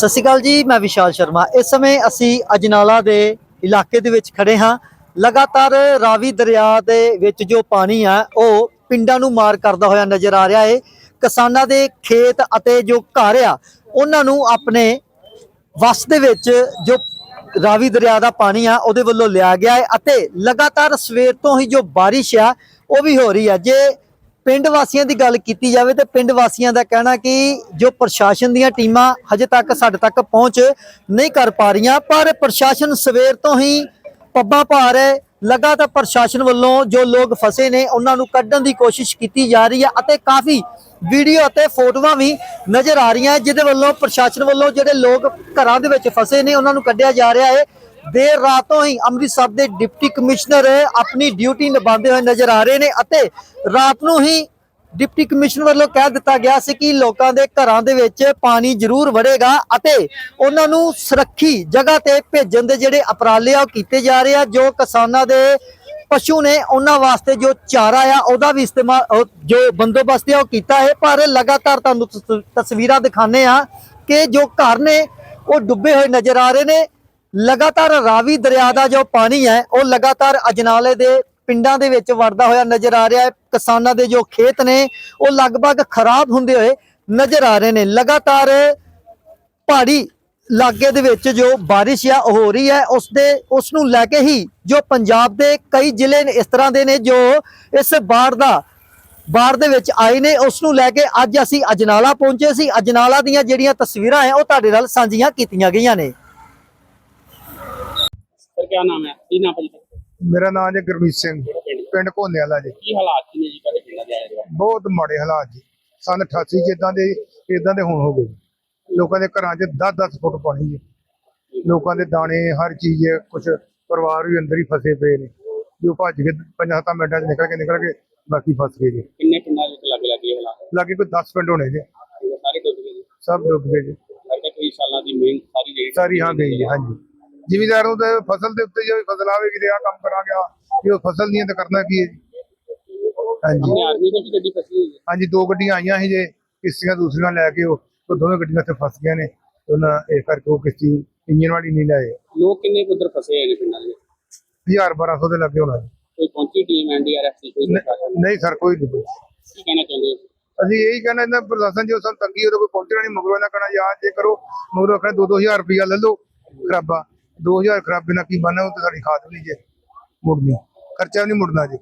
ਸਤਿ ਸ਼੍ਰੀ ਅਕਾਲ ਜੀ, ਮੈਂ ਵਿਸ਼ਾਲ ਸ਼ਰਮਾ। ਇਸ ਸਮੇਂ ਅਸੀਂ ਅਜਨਾਲਾ ਦੇ ਇਲਾਕੇ ਦੇ ਵਿੱਚ ਖੜੇ ਹਾਂ। ਲਗਾਤਾਰ ਰਾਵੀ ਦਰਿਆ ਦੇ ਵਿੱਚ ਜੋ ਪਾਣੀ ਆ, ਉਹ ਪਿੰਡਾਂ ਨੂੰ ਮਾਰ ਕਰਦਾ ਹੋਇਆ ਨਜ਼ਰ ਆ ਰਿਹਾ ਹੈ ਕਿਸਾਨਾਂ ਦੇ ਖੇਤ ਅਤੇ ਜੋ ਘਰ ਆ, ਉਹਨਾਂ ਨੂੰ ਆਪਣੇ ਵਸ ਦੇ ਵਿੱਚ ਜੋ ਰਾਵੀ ਦਰਿਆ ਦਾ ਪਾਣੀ ਆ, ਉਹਦੇ ਵੱਲੋਂ ਲਿਆ ਗਿਆ ਹੈ ਅਤੇ ਲਗਾਤਾਰ ਸਵੇਰ ਤੋਂ ਹੀ ਜੋ ਬਾਰਿਸ਼ ਆ, ਉਹ ਵੀ ਹੋ ਰਹੀ ਆ। ਜੇ ਪਿੰਡ ਵਾਸੀਆਂ ਦੀ ਗੱਲ ਕੀਤੀ ਜਾਵੇ ਤੇ ਪਿੰਡ ਵਾਸੀਆਂ ਦਾ ਕਹਿਣਾ ਕਿ ਜੋ ਪ੍ਰਸ਼ਾਸਨ ਦੀਆਂ ਟੀਮਾਂ ਹਜੇ ਤੱਕ ਸਾਡੇ ਤੱਕ ਪਹੁੰਚ ਨਹੀਂ ਕਰ ਪਾ ਰਹੀਆਂ, ਪਰ ਪ੍ਰਸ਼ਾਸਨ ਸਵੇਰ ਤੋਂ ਹੀ ਪੱਬਾਂ ਭਾਰ ਹੈ। ਲਗਾਤਾਰ ਪ੍ਰਸ਼ਾਸਨ ਵੱਲੋਂ ਜੋ ਲੋਕ ਫਸੇ ਨੇ, ਉਹਨਾਂ ਨੂੰ ਕੱਢਣ ਦੀ ਕੋਸ਼ਿਸ਼ ਕੀਤੀ ਜਾ ਰਹੀ ਹੈ ਅਤੇ ਕਾਫੀ ਵੀਡੀਓ ਅਤੇ ਫੋਟੋਆਂ ਵੀ ਨਜ਼ਰ ਆ ਰਹੀਆਂ ਜਿਹਦੇ ਵੱਲੋਂ ਪ੍ਰਸ਼ਾਸਨ ਵੱਲੋਂ ਜਿਹੜੇ ਲੋਕ ਘਰਾਂ ਦੇ ਵਿੱਚ ਫਸੇ ਨੇ, ਉਹਨਾਂ ਨੂੰ ਕੱਢਿਆ ਜਾ ਰਿਹਾ ਹੈ। ਦੇਰ ਰਾਤੋਂ ਹੀ ਅੰਮ੍ਰਿਤਸਰ ਦੇ ਡਿਪਟੀ ਕਮਿਸ਼ਨਰ ਆਪਣੀ ਡਿਊਟੀ ਨਿਭਾਉਂਦੇ ਹੋਏ ਨਜ਼ਰ ਆ ਰਹੇ ਨੇ ਅਤੇ ਰਾਤ ਨੂੰ ਹੀ ਡਿਪਟੀ ਕਮਿਸ਼ਨਰ ਵੱਲੋਂ ਕਹਿ ਦਿੱਤਾ ਗਿਆ ਸੀ ਕਿ ਲੋਕਾਂ ਦੇ ਘਰਾਂ ਦੇ ਵਿੱਚ ਪਾਣੀ ਜ਼ਰੂਰ ਵੜੇਗਾ ਅਤੇ ਉਹਨਾਂ ਨੂੰ ਸੁਰੱਖੀ ਜਗ੍ਹਾ ਤੇ ਭੇਜਣ ਦੇ ਜਿਹੜੇ ਉਪਰਾਲੇ ਆ ਉਹ ਕੀਤੇ ਜਾ ਰਹੇ ਆ, ਜੋ ਕਿਸਾਨਾਂ ਦੇ ਪਸ਼ੂ ਨੇ ਉਹਨਾਂ ਵਾਸਤੇ ਜੋ ਚਾਰਾ ਆ, ਉਹਦਾ ਵੀ ਇਸਤੇਮਾਲ ਜੋ ਬੰਦੋਬਸਤ ਆ ਉਹ ਕੀਤਾ ਹੈ। ਪਰ ਲਗਾਤਾਰ ਤੁਹਾਨੂੰ ਤਸਵੀਰਾਂ ਦਿਖਾਣੇ ਆ ਕਿ ਜੋ ਘਰ ਨੇ ਉਹ ਡੁੱਬੇ ਹੋਏ ਨਜ਼ਰ ਆ ਰਹੇ ਨੇ। ਲਗਾਤਾਰ ਰਾਵੀ ਦਰਿਆ ਦਾ ਜੋ ਪਾਣੀ ਹੈ, ਉਹ ਲਗਾਤਾਰ ਅਜਨਾਲੇ ਦੇ ਪਿੰਡਾਂ ਦੇ ਵਿੱਚ ਵੜਦਾ ਹੋਇਆ ਨਜ਼ਰ ਆ ਰਿਹਾ ਹੈ। ਕਿਸਾਨਾਂ ਦੇ ਜੋ ਖੇਤ ਨੇ, ਉਹ ਲਗਭਗ ਖਰਾਬ ਹੁੰਦੇ ਹੋਏ ਨਜ਼ਰ ਆ ਰਹੇ ਨੇ। ਲਗਾਤਾਰ ਪਹਾੜੀ ਇਲਾਕੇ ਦੇ ਵਿੱਚ ਜੋ ਬਾਰਿਸ਼ ਆ, ਉਹ ਹੋ ਰਹੀ ਹੈ। ਉਸ ਦੇ, ਉਸ ਨੂੰ ਲੈ ਕੇ ਹੀ ਜੋ ਪੰਜਾਬ ਦੇ ਕਈ ਜ਼ਿਲ੍ਹੇ ਨੇ, ਇਸ ਤਰ੍ਹਾਂ ਦੇ ਨੇ ਜੋ ਇਸ ਬਾੜ ਦਾ, ਬਾੜ ਦੇ ਵਿੱਚ ਆਏ ਨੇ। ਉਸ ਨੂੰ ਲੈ ਕੇ ਅੱਜ ਅਸੀਂ ਅਜਨਾਲਾ ਪਹੁੰਚੇ ਸੀ। ਅਜਨਾਲਾ ਦੀਆਂ ਜਿਹੜੀਆਂ ਤਸਵੀਰਾਂ ਹੈ, ਉਹ ਤੁਹਾਡੇ ਨਾਲ ਸਾਂਝੀਆਂ ਕੀਤੀਆਂ ਗਈਆਂ ਨੇ। ਕੀ ਨਾਮ ਹੈ? ਕੀ ਨਾਮ ਹੈ ਜੀ ਮੇਰਾ ਨਾਮ ਹੈ ਗੁਰਮੀਤ ਸਿੰਘ। ਪਿੰਡ ਘੋਨੇ ਵਾਲਾ ਜੀ। ਕੀ ਹਾਲਾਤ ਨੇ ਜੀ ਤੁਹਾਡੇ ਪਿੰਡਾਂ ਦੇ ਬਹੁਤ ਮਾੜੇ ਹਾਲਾਤ ਜੀ। ਸਨ 88 ਚ ਇਦਾਂ ਦੇ ਇਦਾਂ ਦੇ ਹੁਣ ਹੋ ਗਏ ਲੋਕਾਂ ਦੇ ਘਰਾਂ 'ਚ 10-10 ਫੁੱਟ ਪਾਣੀ ਹੈ ਲੋਕਾਂ ਦੇ ਦਾਣੇ ਹਰ ਚੀਜ਼ ਕੁਝ ਪਰਿਵਾਰ ਵੀ ਅੰਦਰ ਹੀ ਫਸੇ ਪਏ ਨੇ। ਜੋ ਭੱਜ ਕੇ ਪੰਜਾਂ ਸੱਤਾਂ ਮਿੰਟਾਂ 'ਚ ਨਿਕਲ ਕੇ ਨਿਕਲ ਕੇ ਬਾਕੀ ਫਸ ਗਏ ਜੀ। ਕਿੰਨੇ ਪਿੰਡਾਂ ਵਿੱਚ ਲੱਗ ਲੱਗੇ ਹਾਲਾਤ? ਲਾਗੇ ਕੋਈ 10 ਪਿੰਡ ਹੋਣੇ ਜੀ। ਸਾਰੇ ਡੁੱਬ ਗਏ ਜੀ। ਸਭ ਡੁੱਬ ਗਏ ਜੀ। ਲੱਗਦਾ ਕਈ ਸਾਲਾਂ ਦੀ ਮਿਹਨਤ ਸਾਰੀ ਜਿਹੜੀ ਸਾਰੀ ਹਾਂ ਗਈ ਜੀ ਹਾਂਜੀ। ਜ਼ਿਮੀਦਾਰ ਨੂੰ ਤਾਂ ਫਸਲ ਦੇ ਉੱਤੇ ਜੇ ਫਸਲ ਆਵੇਗੀ ਤੇ ਆ ਕੰਮ ਕਰਾਂਗੇ ਆ ਜੇ ਉਹ ਫਸਲ ਨਹੀਂ ਤਾਂ ਕਰਨਾ ਕੀ ਹੈ ਜੀ? ਹਾਂਜੀ। ਆਪਣੇ ਆਦਮੀ ਦੀ ਵੀ ਗੱਡੀ ਫਸੀ ਹੋਈ ਹੈ। ਹਾਂਜੀ ਦੋ ਗੱਡੀਆਂ ਆਈਆਂ ਸੀ ਜੇ ਕਿਸ਼ਤੀਆਂ ਦੂਸਰੀਆਂ ਲੈ ਕੇ ਉਹ ਦੋਵੇਂ ਗੱਡੀਆਂ ਇੱਥੇ ਫਸ ਗਈਆਂ ਨੇ ਉਹਨਾਂ ਇਹ ਕਰਕੇ ਉਹ ਕਿਸ਼ਤੀ ਇੰਜਨ ਵਾਲੀ ਨਹੀਂ ਲਾਏ। ਲੋਕ ਕਿੰਨੇ ਉੱਧਰ ਫਸੇ ਹੋਏ ਨੇ ਪਿੰਡਾਂ ਦੇ ਵਿੱਚ? 1000 1200 ਦੇ ਲੱਗੇ ਹੋਣਾ ਜੀ। ਕੋਈ ਪਹੁੰਚੀ ਟੀਮ ਐਨਡੀਆਰਐਫ ਦੀ ਕੋਈ ਨਹੀਂ ਸਰ ਕੋਈ ਨਹੀਂ ਕੀ ਕਹਿਣਾ ਚਾਹੁੰਦੇ ਅਸੀਂ ਇਹੀ ਕਹਿੰਦੇ ਇਹਨਾਂ ਪ੍ਰਸ਼ਾਸਨ ਜੋ ਸਾਨੂੰ ਤੰਗੀ ਉਹਦੇ ਕੋਈ ਪਹੁੰਚਣਾ ਨਹੀਂ ਮਗਰੋਂ ਇਹਨਾਂ ਕਹਿਣਾ ਯਾਰ ਜੇ ਕਰੋ ਮਗਰੋਂ ਆਖਣਾ 2-2000 ਰੁਪਇਆ ਲੈ ਲਓ ਖਰਾਬਾ। 2000 ਖਰਾਬੇ ਨਾਲ ਕੀ ਬਣਨਾ, ਉਹ ਤੇ ਸਾਡੀ ਖਾਦ ਵੀ ਨਹੀਂ ਜੇ ਮੁੜਨੀ। ਖਰਚਾ ਵੀ ਨਹੀਂ ਮੁੜਨਾ ਜੀ।